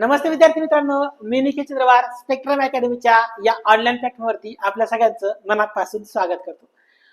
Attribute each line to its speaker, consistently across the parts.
Speaker 1: नमस्ते विद्यार्थी मित्रांनो मी निखिल चंद्रवार स्पेक्ट्रम अकॅडमीच्या या ऑनलाईन प्लॅटफॉर्मवरती आपल्या सगळ्यांचं मनापासून स्वागत करतो.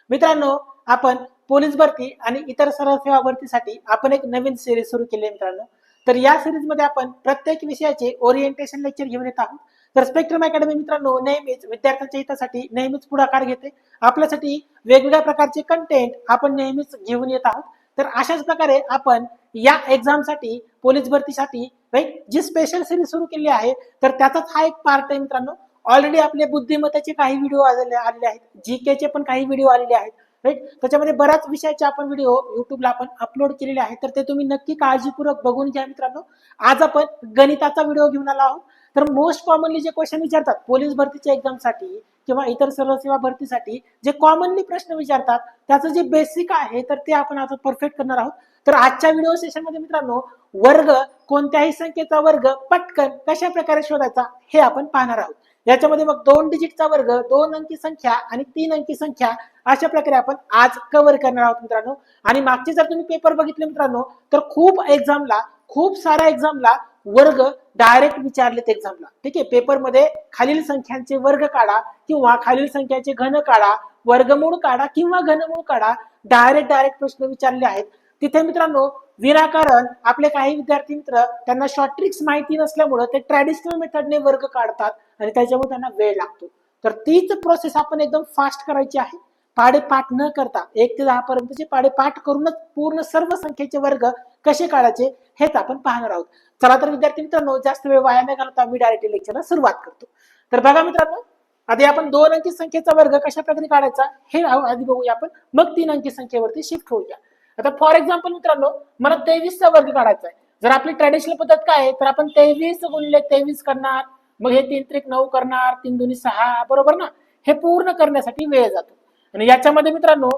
Speaker 1: मित्रांनो आपण पोलीस भरती आणि इतर सर्व सेवा भरतीसाठी आपण एक नवीन सिरीज सुरू केली आहे मित्रांनो. तर या सिरीजमध्ये आपण प्रत्येक विषयाचे ओरिएंटेशन लेक्चर घेऊन येत आहोत. तर स्पेक्ट्रम अकॅडमी मित्रांनो नेहमीच विद्यार्थ्यांच्या हितासाठी नेहमीच पुढाकार घेते. आपल्यासाठी वेगवेगळ्या प्रकारचे कंटेंट आपण नेहमीच घेऊन येत आहोत. तर अशाच प्रकारे आपण या एक्झामसाठी पोलीस भरतीसाठी राईट जी स्पेशल सिरीज सुरू केली आहे तर त्याचाच हा एक पार्ट आहे मित्रांनो. ऑलरेडी आपले बुद्धिमत्ताचे काही व्हिडिओ आलेले आहेत. जी केचे पण काही व्हिडिओ आलेले आहेत. राईट त्याच्यामध्ये बऱ्याच विषयाचे आपण व्हिडिओ युट्यूबला आपण अपलोड केलेले आहेत. तर ते तुम्ही नक्की काळजीपूर्वक बघून घ्या मित्रांनो. आज आपण गणिताचा व्हिडिओ घेऊन आलो आहोत. तर मोस्ट कॉमनली जे क्वेश्चन विचारतात पोलीस भरतीच्या एक्झामसाठी किंवा इतर सर्व सेवा भरतीसाठी जे कॉमनली प्रश्न विचारतात त्याचं जे बेसिक आहे तर ते आपण आता परफेक्ट करणार आहोत. तर आजच्या व्हिडिओ सेशनमध्ये मित्रांनो वर्ग कोणत्याही संख्येचा वर्ग पटकन कशा प्रकारे शोधायचा हे आपण पाहणार आहोत. याच्यामध्ये मग दोन डिजिटचा वर्ग दोन अंकी संख्या आणि तीन अंकी संख्या अशा प्रकारे आपण आज कव्हर करणार आहोत मित्रांनो. आणि मागचे जर तुम्ही पेपर बघितले मित्रांनो तर खूप एक्झामला खूप साऱ्या एक्झामला वर्ग डायरेक्ट विचारलेत एक्झामला ठीक आहे पेपरमध्ये खालील संख्यांचे वर्ग काढा किंवा खालील संख्यांचे घन काढा वर्गमूळ काढा किंवा घनमूळ काढा डायरेक्ट डायरेक्ट प्रश्न विचारले आहेत. तिथे मित्रांनो विनाकारण आपले काही विद्यार्थी मित्र त्यांना शॉर्ट ट्रिक्स माहिती नसल्यामुळं ते ट्रॅडिशनल मेथडने वर्ग काढतात आणि त्याच्यामुळे त्यांना वेळ लागतो. तर तीच प्रोसेस आपण एकदम फास्ट करायची आहे. पाडे पाठ न करता एक ते दहा पर्यंतचे पाडे पाठ करूनच पूर्ण सर्व संख्येचे वर्ग कसे काढायचे हेच आपण पाहणार आहोत. चला तर विद्यार्थी मित्रांनो जास्त वेळ वाया न घालता मी डायरेक्ट लेक्चरला सुरुवात करतो. तर बघा मित्रांनो आधी आपण दोन अंकी संख्येचा वर्ग कशा प्रकारे काढायचा हे आधी बघूया आपण. मग तीन अंकी संख्येवरती शिफ्ट होऊया. आता फॉर एक्झाम्पल मित्रांनो मला तेवीसचा वर्ग काढायचा आहे जर आपली ट्रॅडिशनल पद्धत काय आहे तर आपण तेवीस गुणले तेवीस करणार मग हे तीन त्रिक नऊ करणार तीन दोन्ही सहा बरोबर ना? हे पूर्ण करण्यासाठी वेळ जातो. आणि याच्यामध्ये मित्रांनो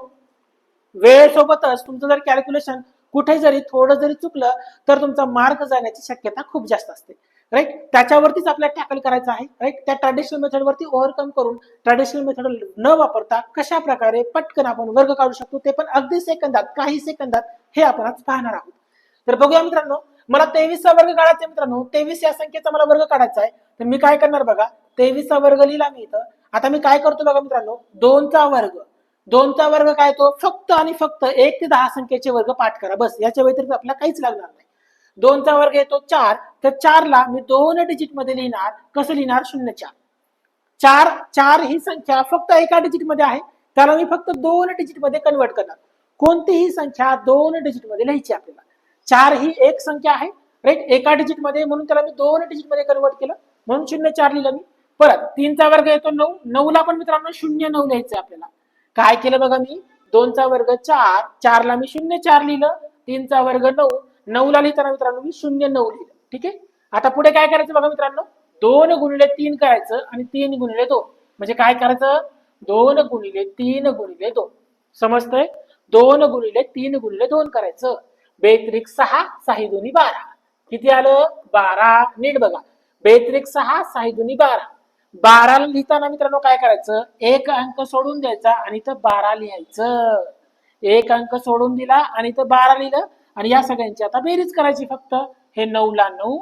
Speaker 1: वेळेसोबतच तुमचं जर कॅल्क्युलेशन कुठे जरी थोडं जरी चुकलं तर तुमचा मार्क जाण्याची शक्यता खूप जास्त असते. राईट त्याच्यावरतीच आपल्याला टॅकल करायचं आहे. राईट त्या ट्रॅडिशनल मेथडवरती ओव्हरकम करून ट्रॅडिशनल मेथड न वापरता कशा प्रकारे पटकन आपण वर्ग काढू शकतो ते पण अगदी सेकंदात काही सेकंदात हे आपण आज पाहणार आहोत. तर बघूया मित्रांनो मला तेवीसचा वर्ग काढायचा आहे मित्रांनो. तेवीस या संख्येचा मला वर्ग काढायचा आहे. तर मी काय करणार बघा? तेवीसचा वर्ग लिहिला मी इथं. आता मी काय करतो बघा मित्रांनो? दोनचा वर्ग. दोनचा वर्ग काय तो? फक्त आणि फक्त एक ते दहा संख्येचे वर्ग पाठ करा. बस. याच्या व्यतिरिक्त आपल्याला काहीच लागणार नाही. दोनचा वर्ग येतो चार. तर चारला मी दोन डिजिटमध्ये लिहिणार. कसं लिहिणार? शून्य चार. चार चार ही संख्या फक्त एका डिजिटमध्ये आहे. त्याला मी फक्त दोन डिजिटमध्ये कन्वर्ट करणार. कोणतीही संख्या दोन डिजिटमध्ये लिहायची आपल्याला. चार ही एक संख्या आहे. राईट एका डिजिटमध्ये म्हणून त्याला मी दोन डिजिटमध्ये कन्वर्ट केलं. म्हणून शून्य चार लिहिलं मी. परत तीनचा वर्ग येतो नऊ. नऊला पण मित्रांनो शून्य नऊ लिहायचं आपल्याला. काय केलं बघा मी? दोनचा वर्ग चार. चारला मी शून्य चार लिहिलं. तीनचा वर्ग नऊ. नऊला लिहिताना मित्रांनो मी शून्य नऊ लिहिलं. ठीक आहे? आता पुढे काय करायचं बघा मित्रांनो? दोन गुणिले तीन करायचं आणि तीन गुणिले दोन. म्हणजे काय करायचं? दोन गुणिले तीन गुणिले दोन. समजतंय? दोन गुणिले तीन गुणिले दोन करायचं. बेत्रिक सहा साही दोन्ही बारा. किती आलं? बारा. नीट बघा. बेत्रिक सहा साही दोन्ही बारा. बाराला लिहिताना मित्रांनो काय करायचं? एक अंक सोडून द्यायचा आणि इथं बारा लिहायचं. एक अंक सोडून दिला आणि इथं बारा लिहिलं. आणि या सगळ्यांची आता बेरीज करायची फक्त. हे नऊ ला नऊ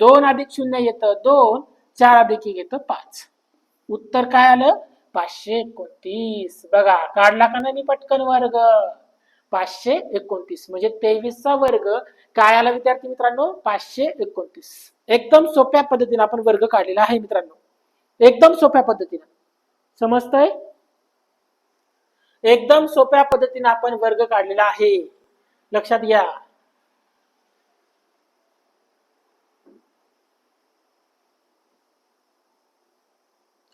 Speaker 1: दोन अधिक शून्य येतं दोन चार अधिक एक येतं पाच. उत्तर काय आलं? पाचशे एकोणतीस. बघा काढला का नाही पटकन वर्ग? पाचशे एकोणतीस म्हणजे तेवीसचा वर्ग. काय आला विद्यार्थी मित्रांनो? पाचशे एकोणतीस. एकदम सोप्या पद्धतीने आपण वर्ग काढलेला आहे मित्रांनो. एकदम सोप्या पद्धतीने. समजतंय? एकदम सोप्या पद्धतीने आपण वर्ग काढलेला आहे. लक्षात घ्या.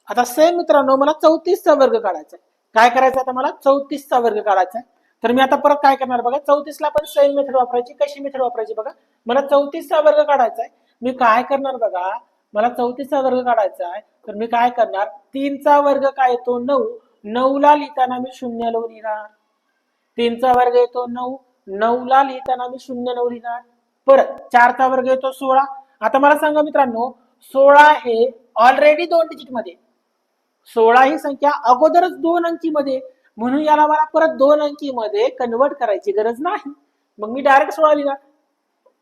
Speaker 1: आता सेम मित्रांनो मला चौतीसचा वर्ग काढायचा आहे. काय करायचं आता मला? चौतीसचा वर्ग काढायचा आहे. तर मी आता परत काय करणार बघा? चौतीसला पण सेम मेथड वापरायची. कशी मेथड वापरायची बघा? मला चौतीसचा वर्ग काढायचा आहे. मी काय करणार बघा? मला चौतीसचा वर्ग काढायचा आहे. तर मी काय करणार? तीनचा वर्ग काय येतो? नऊ. नऊला लिहिताना मी शून्य लिहिणार तीनचा वर्ग येतो नऊ. नऊला लिहिताना मी शून्य नऊ लिहिणार. परत चारचा वर्ग येतो सोळा. आता मला सांगा मित्रांनो सोळा हे ऑलरेडी दोन डिजिटमध्ये. सोळा ही संख्या अगोदरच दोन अंकी मध्ये म्हणून याला मला परत दोन अंकी मध्ये कन्वर्ट करायची गरज नाही. मग मी डायरेक्ट सोळा लिहिणार.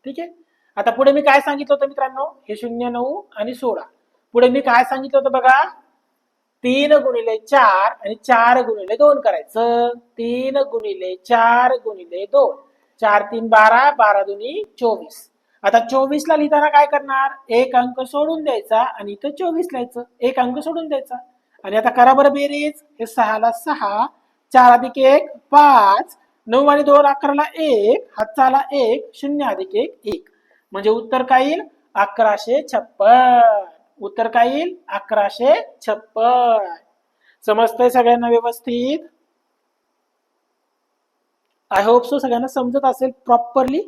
Speaker 1: ठीक आहे? आता पुढे मी काय सांगितलं होतं मित्रांनो? हे शून्य नऊ आणि सोळा. पुढे मी काय सांगितलं होतं बघा? तीन गुणिले चार आणि चार गुणिले दोन करायचं. तीन गुणिले चार गुणिले दोन. चार तीन बारा बारा दोन्ही चोवीस. आता चोवीस ला लिहिताना काय करणार? एक अंक सोडून द्यायचा आणि इथं चोवीस लिहायचं. एक अंक सोडून द्यायचा. आणि आता करा बरं बेरीज. हे सहाला सहा चार अधिक एक पाच. नऊ आणि दोन अकराला एक हातचाला एक शून्य अधिक एक एक. म्हणजे उत्तर काय येईल? अकराशे छप्पन. उत्तर काय येईल? अकराशे छप्पन. समजतंय सगळ्यांना व्यवस्थित? आय होप सो सगळ्यांना समजत असेल प्रॉपरली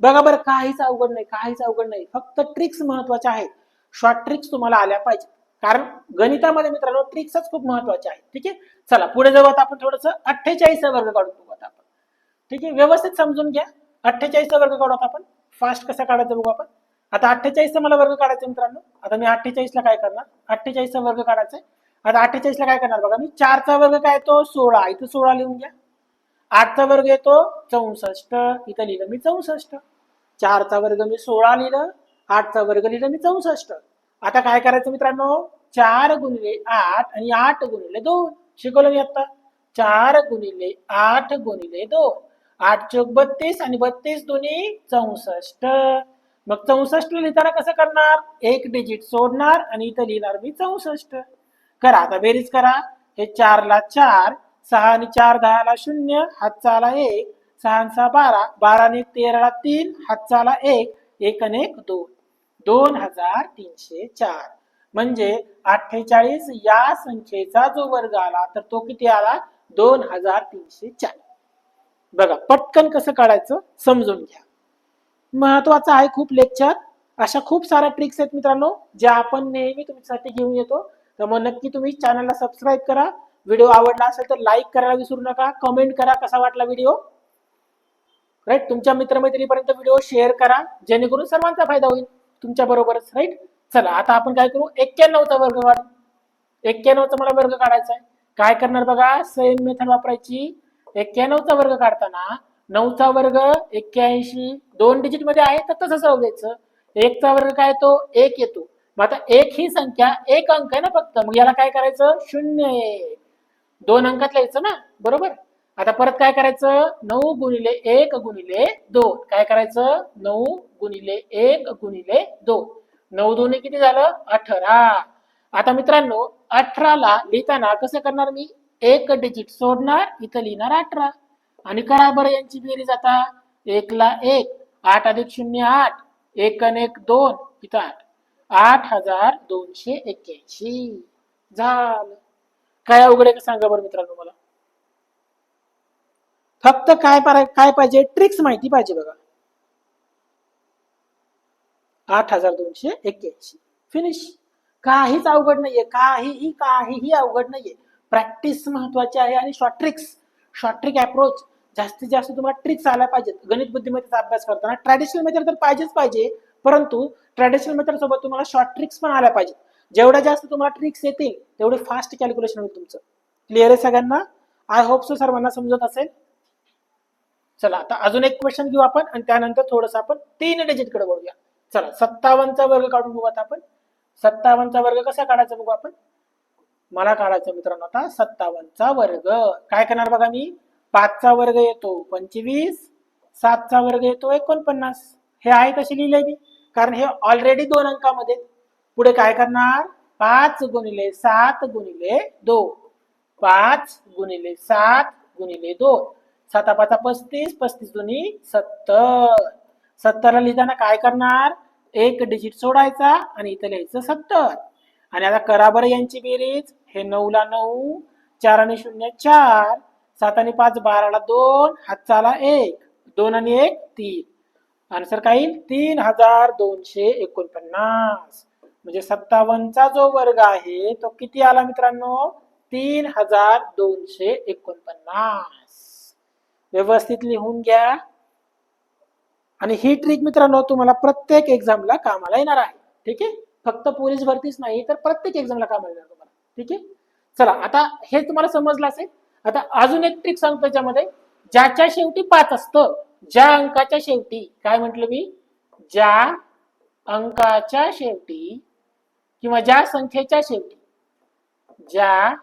Speaker 1: बघा बरं काहीच अवघड नाही काहीच अवघड नाही. फक्त ट्रिक्स महत्त्वाच्या आहेत. शॉर्ट ट्रिक्स तुम्हाला आल्या पाहिजे कारण गणितामध्ये मित्रांनो ट्रिक्सच खूप महत्त्वाच्या आहेत. ठीक आहे? चला पुढे जाऊ आता आपण थोडस. अठ्ठेचाळीस वर्ग काढून बघू आता आपण. ठीक आहे? व्यवस्थित समजून घ्या. अठ्ठेचाळीस वर्ग काढू आता आपण. फास्ट कसा काढायचा बघू आपण. आता अठ्ठेचाळीसचा मला वर्ग काढायचा मित्रांनो. आता मी अठ्ठेचाळीसला काय करणार? अठ्ठेचाळीसचा वर्ग काढायचा आता अठ्ठेचाळीसला काय करणार बघा मी? चारचा वर्ग काय येतो? सोळा. इथं सोळा लिहून घ्या. आठचा वर्ग येतो? चौसष्ट. इथं लिहिलं मी चौसष्ट. चारचा वर्ग मी सोळा लिहिलं. आठचा वर्ग लिहिलं मी चौसष्ट. आता काय करायचं मित्रांनो? चार गुणिले आठ आणि आठ गुणिले दोन. शिकवलं मी आता चार गुणिले आठ गुणिले दोन. आठ चौक बत्तीस आणि बत्तीस दोन्ही चौसष्ट. मग चौसष्ट लिहिताना कसं करणार? एक डिजिट सोडणार आणि इथं लिहिणार मी चौसष्ट. करा आता बेरीज करा. हे चारला चार सहा आणि चार दहाला शून्य हातचाला एक सहा सहा बारा बारा आणि तेराला तीन हातचाला एक एक आणि एक दोन. दोन हजार तीनशे चार. म्हणजे अठ्ठेचाळीस या संख्येचा जो वर्ग आला तर तो किती आला? दोन हजार तीनशे चार. बघा पटकन कसं काढायचं? समजून घ्या. महत्वाचं आहे खूप लेक्चर अशा खूप साऱ्या ट्रिक्स आहेत मित्रांनो ज्या आपण नेहमी तुमच्यासाठी घेऊन येतो. तर मग नक्की तुम्ही चॅनलला सबस्क्राईब करा. व्हिडिओ आवडला असेल तर लाईक करायला विसरू नका. कमेंट करा कसा वाटला व्हिडिओ राईट तुमच्या मित्रमैत्रिणीपर्यंत व्हिडिओ शेअर करा. जेणेकरून सर्वांचा फायदा होईल. तुमच्या बरोबरच राईट चला आता आपण काय करू? एक्क्याण्णवचा वर्ग काढू. एक्क्याण्णवचा मला वर्ग काढायचा आहे. काय करणार बघा? सेम मेथड वापरायची. एक्क्याण्णवचा वर्ग काढताना नऊचा वर्ग एक्क्याऐंशी दोन डिजिटमध्ये आहे तर तसं जायचं एकचा वर्ग काय तो एक येतो. मग आता एक ही संख्या एक अंक आहे ना फक्त. मग याला काय करायचं? शून्य दोन अंकात लिहायचं ना? बरोबर? आता परत काय करायचं? नऊ गुणिले एक गुणिले दोन. काय करायचं? नऊ गुणिले एक गुणिले दोन. नऊ दोन्ही किती झालं? अठरा. आता मित्रांनो अठराला लिहिताना कसं करणार मी? एक डिजिट सोडणार इथं लिहिणार अठरा. आणि करा बरं यांची बेरीज आता. एकला एक आठ अधिक शून्य आठ एक आणि एक दोन इथं आठ. आठ हजार दोनशे एक्क्याऐंशी. झालं. काय अवघड आहे का सांगा बरं मित्रांनो मला? फक्त काय काय पाहिजे? ट्रिक्स माहिती पाहिजे बघा. आठ हजार दोनशे एक्क्याऐंशी. फिनिश काहीच अवघड नाहीये. काहीही काहीही अवघड नाहीये. प्रॅक्टिस महत्वाची आहे आणि short tricks short trick approach जास्तीत जास्त तुम्हाला ट्रिक्स आल्या पाहिजेत. गणित बुद्धिमत्तेचा अभ्यास करताना ट्रॅडिशनल मेथड तर पाहिजेच पाहिजे परंतु ट्रॅडिशनल मेथड सोबत तुम्हाला शॉर्ट ट्रिक्स पण आल्या पाहिजेत. जेवढ्या जास्त तुम्हाला ट्रिक्स येतील तेवढे फास्ट कॅल्क्युलेशन होईल तुमचं. क्लिअर आहे सगळ्यांना? आय होप सो सर्वांना समजत असेल. चला आता अजून एक क्वेश्चन घेऊ आपण आणि त्यानंतर थोडस आपण तीन डिजिटकडे वळूया. चला सत्तावन्नचा वर्ग काढून बघू आता आपण. सत्तावन्नचा वर्ग कसा काढायचा बघू आपण? मला काढायचं मित्रांनो आता सत्तावन्नचा वर्ग. काय करणार बघा मी? पाचचा वर्ग येतो पंचवीस सातचा वर्ग येतो एकोणपन्नास. हे आहे तसे लिहिले मी कारण हे ऑलरेडी दोन अंकामध्ये पुढे काय करणार? पाच गुणिले सात गुणिले दोन. पाच गुणिले सात गुणिले दोन. साता पाचा पस्तीस पस्तीस दोन्ही सत्तर. सत्तरला लिहिताना काय करणार? एक डिजिट सोडायचा आणि इथं लिहायचं सत्तर. आणि आता कराबर यांची बेरीज. हे नऊला नऊ चार आणि शून्य चार. सात आणि पाच बाराला दोन हातचाला एक. दोन आणि एक तीन. आन्सर काय येईल? तीन हजार दोनशे एकोणपन्नास. म्हणजे सत्तावन्नचा जो वर्ग आहे तो किती आला मित्रांनो? तीन हजार दोनशे एकोणपन्नास. व्यवस्थित लिहून घ्या. आणि ही ट्रिक मित्रांनो तुम्हाला प्रत्येक एक्झामला कामाला येणार आहे. ठीक आहे? फक्त पोलीस भरतीच नाही तर प्रत्येक एक्झामला कामाला येणार तुम्हाला. ठीक आहे? चला आता हे तुम्हाला समजलं असेल. आता अजून एक ट्रिक सांगतो त्याच्यामध्ये. ज्याच्या शेवटी पाच असतं ज्या अंकाच्या शेवटी काय म्हटलं मी? ज्या अंकाच्या शेवटी किंवा ज्या संख्येच्या शेवटी. ज्या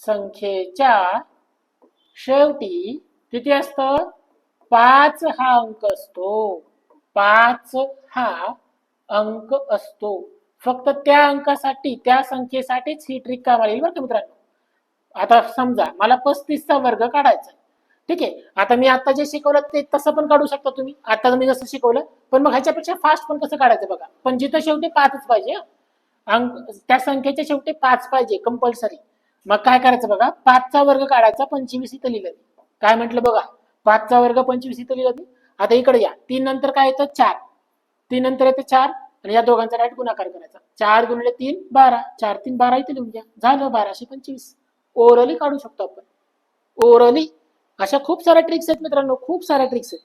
Speaker 1: संख्येच्या शेवटी किती असतं? पाच हा अंक असतो. पाच हा अंक असतो. फक्त त्या अंकासाठी त्या संख्येसाठीच ही ट्रिक कामाला येईल बरं का मित्रांनो? आता समजा मला पस्तीसचा वर्ग काढायचा ठीक आहे? आता मी आता जे शिकवलं ते तसं पण काढू शकता तुम्ही. आता मी जसं शिकवलं पण मग ह्याच्यापेक्षा फास्ट पण कसं काढायचं बघा? पण जिथं शेवटी पाचच पाहिजे अंक त्या संख्येच्या शेवटी पाच पाहिजे कंपल्सरी मग काय करायचं बघा? पाचचा वर्ग काढायचा पंचवीस इथं लिहिलं काय म्हटलं बघा? पाचचा वर्ग पंचवीस इथं लिहिलं आता इकडे या. तीन नंतर काय येतं? चार. तीन नंतर येतं चार आणि या दोघांचा राईट गुणाकार करायचा. चार गुणिले तीन बारा. चार तीन बारा इथे लिहून घ्या. झालं बाराशे पंचवीस. ओरली काढू शकतो आपण. ओरली. अशा खूप साऱ्या ट्रिक्स आहेत मित्रांनो खूप साऱ्या ट्रिक्स आहेत.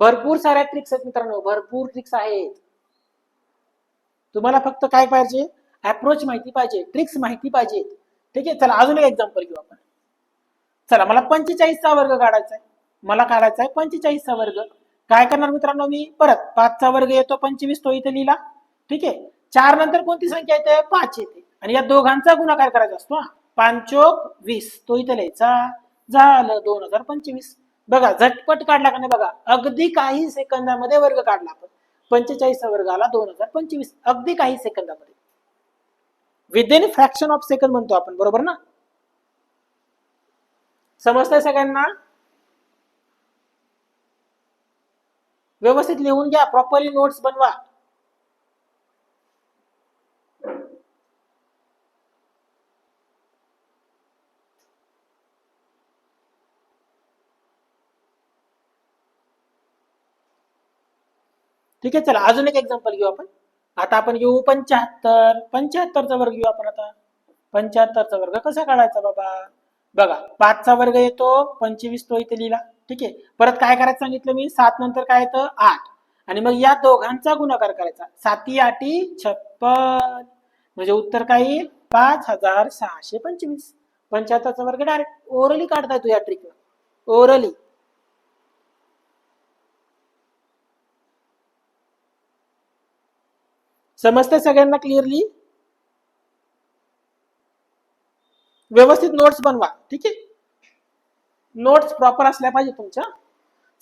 Speaker 1: भरपूर साऱ्या ट्रिक्स आहेत मित्रांनो भरपूर ट्रिक्स आहेत. तुम्हाला फक्त काय पाहिजे? अप्रोच माहिती पाहिजे ट्रिक्स माहिती पाहिजे. ठीक आहे चला अजून एक एक्झाम्पल घेऊ आपण. चला मला पंचेचाळीसचा वर्ग काढायचा आहे मला काढायचा आहे पंचेचाळीसचा वर्ग. काय करणार मित्रांनो मी? परत पाचचा वर्ग येतो पंचवीस तो इथे लिहिला. ठीक आहे चार नंतर कोणती संख्या येते? पाच येते. आणि या दोघांचा गुणाकार करायचा असतो हा. पांचोक वीस तो इथे लिहायचा. झालं दोन हजार पंचवीस. बघा झटपट काढला का नाही बघा? अगदी काही सेकंदामध्ये वर्ग काढला आपण. पंचेचाळीसचा वर्गाला दोन हजार पंचवीस. अगदी काही सेकंदामध्ये. विदिन फ्रॅक्शन ऑफ सेकंद म्हणतो आपण बरोबर ना? समजतंय सगळ्यांना? व्यवस्थित लिहून घ्या. प्रॉपरली नोट्स बनवा. ठीक आहे चला अजून एक एक्झाम्पल घेऊ आपण. आता आपण घेऊ पंच्याहत्तर. पंच्याहत्तरचा वर्ग घेऊ आपण आता. पंच्याहत्तरचा वर्ग कसा काढायचा बाबा? बघा पाचचा वर्ग येतो पंचवीस तो इथे लिहिला. ठीक आहे परत काय करायचं सांगितलं मी? सात नंतर काय येतं? आठ. आणि मग या दोघांचा गुणाकार करायचा. साती आठी छप्पन. म्हणजे उत्तर काय येईल? पाच हजार सहाशे पंचवीस. पंच्याहत्तरचा वर्ग डायरेक्ट ओरली काढता येतो या ट्रिकला ओरली समजतंय सगळ्यांना क्लिअरली व्यवस्थित नोट्स बनवा ठीक आहे? नोट्स प्रॉपर असल्या पाहिजे तुमच्या.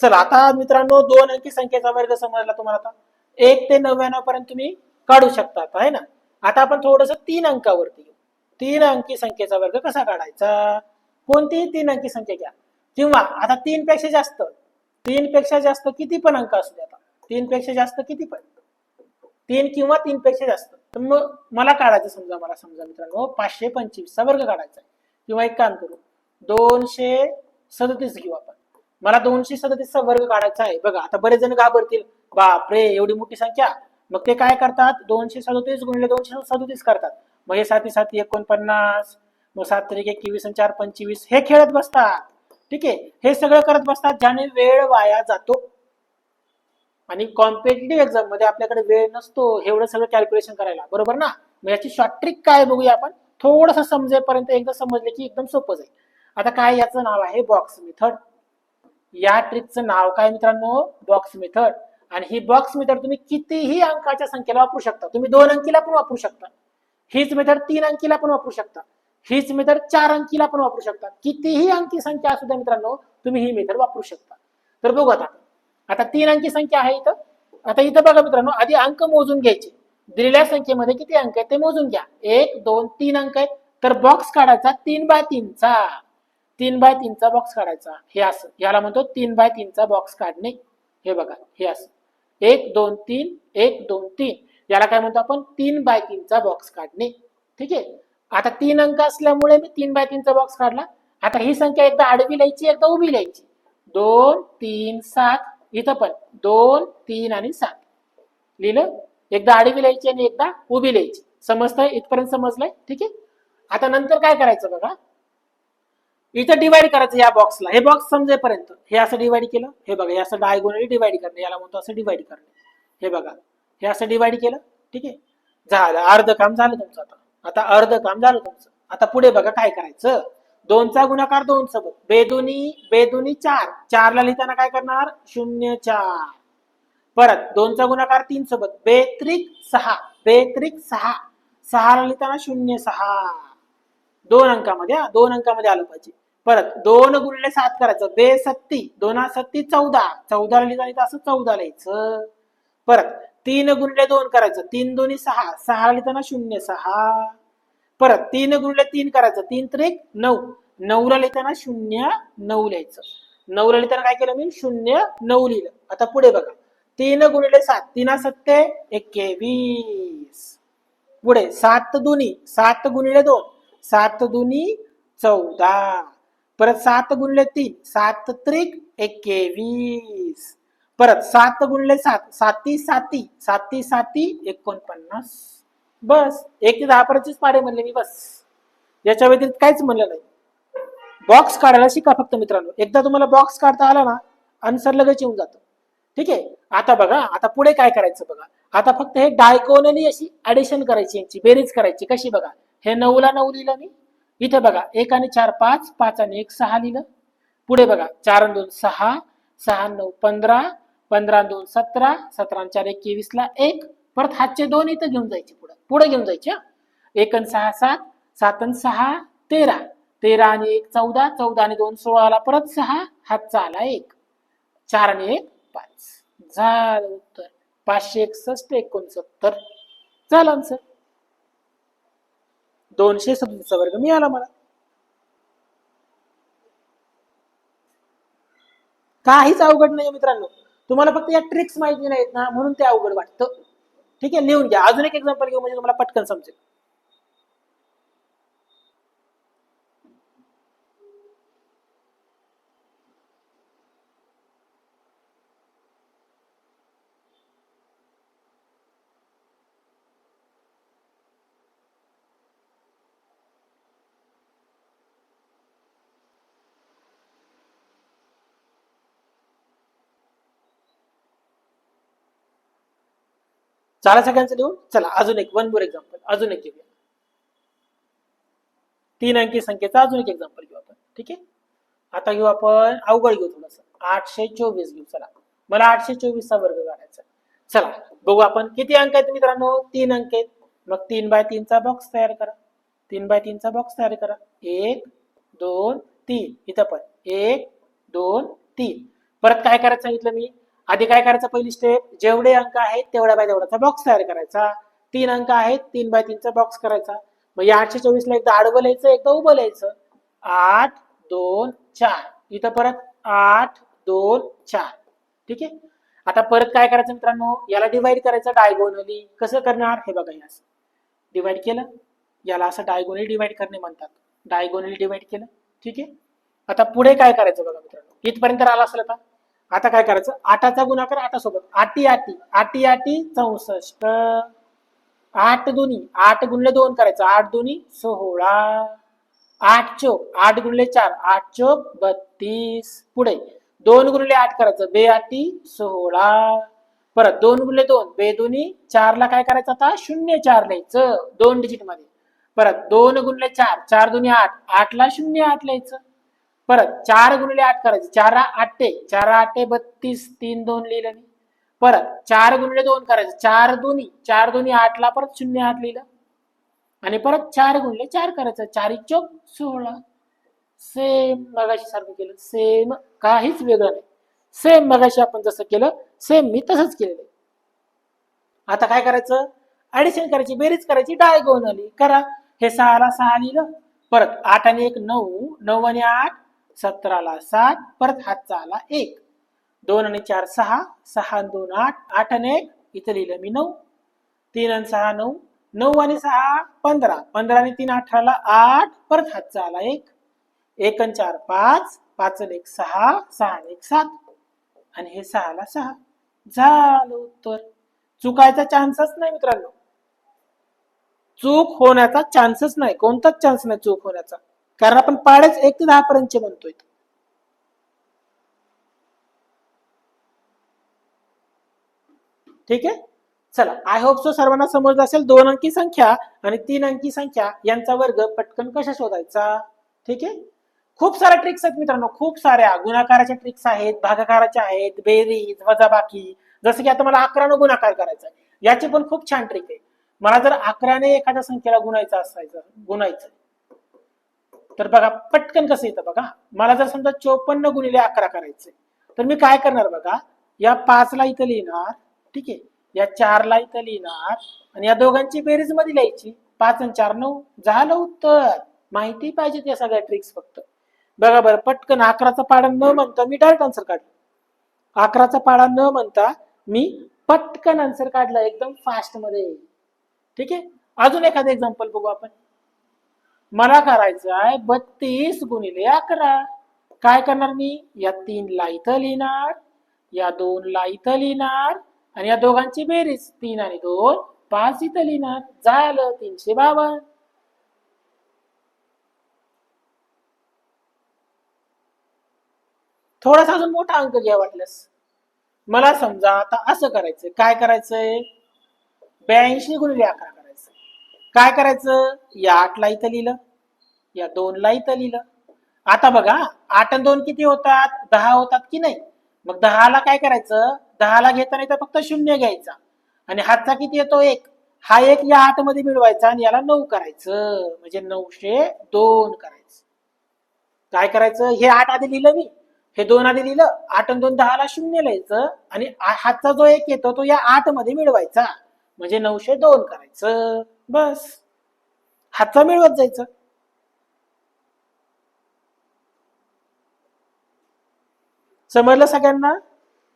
Speaker 1: चला आता मित्रांनो दोन अंकी संख्येचा वर्ग समजला तुम्हाला आता. एक ते नव्याण्णव पर्यंत तुम्ही काढू शकता आता आहे ना? आता आपण थोडस तीन अंकावरती घेऊ. तीन अंकी संख्येचा वर्ग कसा काढायचा? कोणतीही तीन अंकी संख्या घ्या. किंवा आता तीन पेक्षा जास्त तीन पेक्षा जास्त किती पण अंक असू द्या आता. तीन पेक्षा जास्त किती पण. तीन किंवा तीन पेक्षा जास्त. तर मग मला काढायचं समजा मला समजा मित्रांनो पाचशे पंचवीसचा वर्ग काढायचा आहे. किंवा एक काम करू दोनशे सदतीस घेऊ आपण. मला दोनशे सदतीसचा वर्ग काढायचा आहे. बघा आता बरेच जण घाबरतील. बापरे एवढी मोठी संख्या. मग ते काय करतात? दोनशे सदतीस गुणिले दोनशे सदतीस करतात. मग हे साती साती एकोणपन्नास मग सात तरी एकवीस आणि चार पंचवीस हे खेळत बसतात. ठीक आहे? हे सगळं करत बसतात ज्याने वेळ वाया जातो. आणि कॉम्पिटेटिव्ह एक्झाममध्ये आपल्याकडे वेळ नसतो एवढं सगळं कॅल्क्युलेशन करायला. बरोबर ना? मग याची शॉर्ट ट्रिक काय बघूया आपण? थोडस समजेपर्यंत एकदा समजले की एकदम सोपं जाईल. आता काय याचं नाव आहे? बॉक्स मेथड या ट्रिकचं नाव काय मित्रांनो? बॉक्स मेथड आणि ही बॉक्स मेथड तुम्ही कितीही अंकाच्या संख्येला वापरू शकता. तुम्ही दोन अंकीला पण वापरू शकता. हीच मेथड तीन अंकीला पण वापरू शकता. हीच मेथड चार अंकीला पण वापरू शकता. कितीही अंकी संख्या असू द्या मित्रांनो तुम्ही ही मेथड वापरू शकता. तर बघू आता. आता तीन अंकी संख्या आहे इथं. आता इथं बघा मित्रांनो आधी अंक मोजून घ्यायचे. दिलेल्या संख्येमध्ये किती अंक आहेत ते मोजून घ्या. एक दोन तीन अंक आहेत. तर बॉक्स काढायचा तीन बाय तीनचा. तीन बाय तीनचा बॉक्स काढायचा. हे असं. याला म्हणतो तीन बाय तीनचा बॉक्स काढणे. हे बघा हे असं. एक दोन तीन एक दोन तीन. याला काय म्हणतो आपण? तीन बाय तीनचा बॉक्स काढणे. ठीक आहे? आता तीन अंक असल्यामुळे मी तीन बाय तीनचा बॉक्स काढला. आता ही संख्या एकदा आडवी लिहायची एकदा उभी लिहायची. दोन तीन सात. इथं पण दोन तीन आणि सात. लिहिलं? एकदा आडवी लिहायची आणि एकदा उभी लिहायची. समजतंय? इथपर्यंत समजलंय? ठीक आहे? आता नंतर काय करायचं बघा? इथं डिवाइड करायचं या बॉक्सला हे बॉक्स समजेपर्यंत. हे असं डिवाइड केलं. हे बघा हे असं डायगोनली डिवाइड करणे. याला म्हणतो असं डिवाइड करणे. हे बघा. हे असं डिवाइड केलं. ठीक आहे? झालं. अर्ध काम झालं तुमचं आता. आता अर्ध काम झालं तुमचं. आता पुढे बघा काय करायचं. दोनचा गुणाकार दोन सोबत. बेदोनी बेदोनी चार. चारला लिहिताना काय करणार? शून्य चार. परत दोनचा गुणाकार तीन सोबत. बेत्रिक सहा. बेत्रिक सहा. सहाला लिहिताना शून्य सहा. दोन अंकामध्ये हा, दोन अंकामध्ये आलं पाहिजे. परत दोन गुणले सात करायचं. बे सत्ती दोना सत्ती चौदा. चौदा लिहिताना असं चौदा लिहायचं. परत तीन गुणले दोन करायचं. तीन दोन्ही सहा. सहा लिहिताना शून्य सहा. परत तीन गुणिले तीन करायचं. तीन त्रिक नऊ. नऊला लिहिताना शून्य नऊ लिहायचं. नऊला लिहिताना काय केलं मी? शून्य नऊ लिहिलं. आता पुढे बघा. तीन गुणिले सात. तीना सत्ते एकवीस. पुढे सात दुनी. सात गुणिले दोन. सात दुनी चौदा. परत सात गुणले तीन. सात त्रिक एकवीस. परत सात गुणले सात. साती साती. साती साती एकोणपन्नास. बस एक ते दहा पर्यंतच पाडे म्हणले मी बस. याच्या व्यतिरिक्त काहीच म्हणलं नाही. बॉक्स काढायला शिका फक्त मित्रांनो. एकदा तुम्हाला बॉक्स काढता आला ना आन्सर लगेच येऊन जातो. ठीक आहे? आता बघा आता पुढे काय करायचं बघा. आता फक्त हे डायकोनली अशी ऍडिशन करायची यांची बेरीज करायची. कशी बघा? हे नऊला नऊ लिहिलं मी. इथे बघा एक आणि चार पाच पाच आणि एक सहा लिहिलं. पुढे बघा चार आणि दोन सहा सहा नऊ पंधरा पंधरा दोन सतरा सतरा चार एकवीसला एक. परत हातचे दोन इथं घेऊन जायचे पुढे. पुढे घेऊन जायचे एकन सहा सात सात आणि सहा तेरा. तेरा आणि एक चौदा. चौदा आणि दोन सोळाला परत सहा. हातचा आला एक. चार आणि एक पाच. झालं उत्तर. पाचशे एकसष्ट एकोणसत्तर. झालं आन्सर दोनशे सदतीसचा वर्ग मिळाला मला. काहीच अवघड नाही मित्रांनो. तुम्हाला फक्त या ट्रिक्स माहिती नाहीत ना म्हणून ते अवघड वाटतं. ठीक आहे लिहून घ्या. अजून एक एक्झाम्पल घेऊ म्हणजे तुम्हाला पटकन समजेल. चाला सगळ्यांचं लिहून चला अजून एक वन मोर एक्झाम्पल अजून एक घेऊया. तीन अंकी संख्येचा अजून एक एक्झाम्पल घेऊ आपण ठीक आहे? आता घेऊ आपण अवघड घेऊ थोडस. आठशे चोवीस घेऊ चला. मला आठशे चोवीसचा वर्ग काढायचा चला बघू आपण किती अंक आहेत मित्रांनो? तीन अंक आहेत. मग तीन बाय तीनचा बॉक्स तयार करा. तीन बाय तीनचा बॉक्स तयार करा. एक दोन तीन. इथं पण. एक दोन तीन. परत काय करायचं सांगितलं मी? आधी काय करायचं? पहिली स्टेप जेवढे अंक आहेत तेवढ्या बाय तेवढ्याचा बॉक्स तयार करायचा. तीन अंक आहेत तीन बाय तीनचा बॉक्स करायचा. मग या आठशे चोवीसला एकदा आडवं लिहायचं एकदा उभं लिहायचं. आठ दोन चार. इथं परत आठ दोन चार. ठीक आहे? आता परत काय करायचं मित्रांनो? याला डिवाइड करायचं डायगोनली कसं करणार? हे बघा हे असं डिवाइड केलं. याला असं डायगोनली डिवाइड करणे म्हणतात. डायगोनली डिवाइड केलं. ठीक आहे? आता पुढे काय करायचं बघा मित्रांनो? इथपर्यंत आला असेल आता. आता काय करायचं? आठाचा गुणाकार आठासोबत. आटी आटी. आटी आटी चौसष्ट. आठ दोन्ही आठ गुणले दोन करायचं. आठ दोन्ही सोहळा आठ चोक. आठ गुणले चार. आठ चोक बत्तीस. पुढे. दोन गुणले आठ करायचं. बे आटी सोळा. परत दोन गुणले दोन. बे दोन्ही चारला काय करायचं आता? शून्य चार लिहायचं. दोन डिजिटमध्ये. परत दोन गुणले चार. चार दोन्ही आठ. आठला शून्य आठ लिहायचं. परत चार गुणिले आठ करायचे. चार आठे. चार आठे बत्तीस तीन दोन लिहिलं मी. परत चार गुणिले दोन करायचं. चार दोन्ही. चार दोन्ही आठला परत शून्य आठ लिहिलं. आणि परत चार गुणले चार करायचं. चारी चौक सोळा. सेम मगाशी सारखं केलं. सेम काहीच वेगळं नाही. सेम मगाशी आपण जसं केलं सेम मी तसंच केलेलं आता काय करायचं? ऍडिशन करायची बेरीज करायची डायगोनली करा. हे सहाला सहा लिहिलं. परत आठ आणि एक नऊ. नऊ आणि आठ. सतराला सात परत हातचा आला एक. दोन आणि चार सहा. सहा दोन आठ. आठ आणि एक. इथं लिहिलं मी नऊ. तीन आणि सहा नऊ. नऊ आणि सहा पंधरा. पंधरा आणि तीन अठराला आठ. परत हातचा आला एक. एक आणि चार पाच. पाच आणि एक सहा. सहा आणि एक सात. आणि हे सहाला सहा. झालं उत्तर. चुकायचा चान्सच नाही मित्रांनो. चूक होण्याचा चान्सच नाही. कोणताच चान्स नाही चूक होण्याचा. कारण आपण पाडेच एक ते दहा पर्यंतचे म्हणतोय ठीक आहे? चला आय होप सो सर्वांना समजलं असेल. दोन अंकी संख्या आणि तीन अंकी संख्या यांचा वर्ग पटकन कशा शोधायचा? ठीक आहे? खूप साऱ्या ट्रिक्स आहेत मित्रांनो खूप साऱ्या. गुणाकाराच्या ट्रिक्स आहेत भागाकाराच्या आहेत बेरीज वजाबाकी. जसं की आता मला अकरानं गुणाकार करायचा याची पण खूप छान ट्रिक आहे. मला जर अकराने एखाद्या संख्येला गुणायचं असायचं गुणायचं तर बघा पटकन कसं येतं बघा. मला जर समजा चोपन्न गुणिले अकरा करायचंय तर मी काय करणार बघा? या पाचला इथं लिहिणार ठीक आहे? या चारला इथं लिहिणार आणि या दोघांची बेरीजमध्ये लिहायची. पाच आणि चार नऊ. झालं उत्तर. माहिती पाहिजे त्या सगळ्या ट्रिक्स फक्त. बघा बरं पटकन अकराचा पाडा न म्हणता मी डायरेक्ट आन्सर काढला. अकराचा पाडा न म्हणता मी पटकन आन्सर काढला एकदम फास्टमध्ये. ठीक आहे? अजून एखादं एक्झाम्पल बघू आपण. मला करायचं आहे बत्तीस गुणिले अकरा. काय करणार मी? या तीन ला इथं लिहिणार या दोन ला इथं लिहिणार आणि या दोघांची बेरीज तीन आणि दोन पाच इथं लिहिणार. झालं तीनशे बावन्न थोडासा अजून मोठा अंक घ्या वाटल्यास. मला समजा आता असं करायचंय. काय करायचंय? ब्याऐंशी गुणिले अकरा. काय करायचं? या आठला इथं लिहिलं. या दोनला इथं लिहिलं. आता बघा आठ आणि दोन किती होतात? दहा होतात की नाही? मग दहाला काय करायचं? दहाला घेताना इथं फक्त शून्य घ्यायचा. आणि हातचा किती येतो? एक. हा एक या आठमध्ये मिळवायचा आणि याला नऊ करायचं. म्हणजे नऊशे दोन करायचं. काय करायचं? हे आठ आधी लिहिलं मी. हे दोन आधी लिहिलं. आठ आणि दोन दहाला शून्य लिहायचं. आणि हातचा जो एक येतो तो या आठमध्ये मिळवायचा. म्हणजे नऊशे दोन करायचं. बस. हातचा मिळवत जायचं. समजलं सगळ्यांना?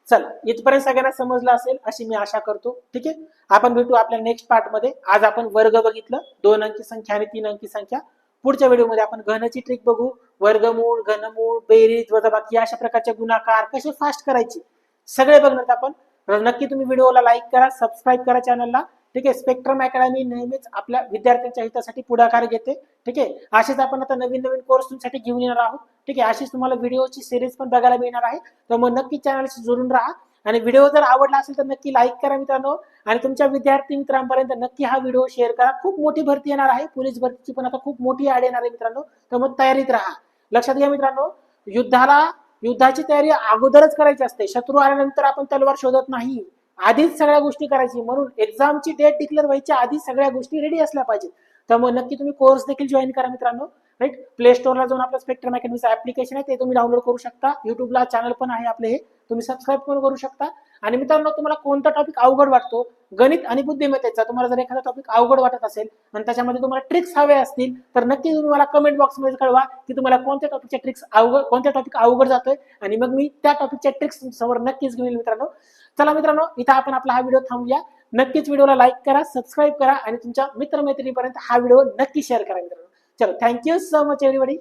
Speaker 1: चला इथपर्यंत सगळ्यांना समजलं असेल अशी मी आशा करतो. ठीक आहे? आपण भेटू आपल्या नेक्स्ट पार्टमध्ये. आज आपण वर्ग बघितलं. दोन अंकी संख्या आणि तीन अंकी संख्या. पुढच्या व्हिडिओमध्ये आपण घनची ट्रिक बघू. वर्गमूळ घनमूळ बेरीज वजाबाकी अशा प्रकारचे गुणाकार कसे फास्ट करायचे? सगळे बघणार आपण नक्की तुम्ही व्हिडिओला लाईक करा सबस्क्राईब करा चॅनलला ठीक आहे? स्पेक्ट्रम अकॅडमी नेहमीच आपल्या विद्यार्थ्यांच्या हितासाठी पुढाकार घेते. ठीक आहे? असेच आपण आता नवीन नवीन कोर्स तुमच्यासाठी घेऊन येणार आहोत. ठीक आहे? अशीच तुम्हाला व्हिडिओची सिरीज पण बघायला मिळणार आहे. तर मग नक्की चॅनलशी जोडून राहा. आणि व्हिडिओ जर आवडला असेल तर नक्की लाईक करा मित्रांनो. आणि तुमच्या विद्यार्थी मित्रांपर्यंत नक्की हा व्हिडिओ शेअर करा. खूप मोठी भरती येणार आहे. पोलीस भरतीची पण आता खूप मोठी ॲड येणार आहे मित्रांनो. तर मग तयारीत राहा. लक्षात घ्या मित्रांनो. युद्धाला युद्धाची तयारी अगोदरच करायची असते. शत्रू आल्यानंतर आपण तलवार शोधत नाही. आधीच सगळ्या गोष्टी करायची. म्हणून एक्झामची डेट डिक्लेअर व्हायच्या आधी सगळ्या गोष्टी रेडी असल्या पाहिजेत. त्यामुळे नक्की तुम्ही कोर्स देखील जॉईन करा मित्रांनो. राईट प्ले स्टोअरला जाऊन आपलं स्पेक्ट्रम अकॅडमीचं ऍप्लिकेशन आहे ते तुम्ही डाउनलोड करू शकता. युट्यूबला चॅनल पण आहे आपले हे. तुम्ही सबस्क्राईब पण करू शकता. आणि मित्रांनो तुम्हाला कोणता टॉपिक अवघड वाटतो? गणित आणि बुद्धिमत्तेचा तुम्हाला जर एखादा टॉपिक अवघड वाटत असेल आणि त्याच्यामध्ये तुम्हाला ट्रिक्स हवे असतील तर नक्की तुम्ही मला कमेंट बॉक्समध्ये कळवा की तुम्हाला कोणत्या टॉपिकच्या ट्रिक्स अवघड कोणत्या टॉपिक अवघड जातोय. आणि मग मी त्या टॉपिकच्या ट्रिक्स समोर नक्कीच घेईल मित्रांनो. चला मित्रांनो इथं आपण आपला हा व्हिडिओ थांबूया. नक्कीच व्हिडिओला लाईक करा सबस्क्राईब करा आणि तुमच्या मित्रमैत्रिणीपर्यंत हा व्हिडिओ नक्की शेअर करा मित्रांनो. चलो थँक्यू सो मच एव्हरीबडी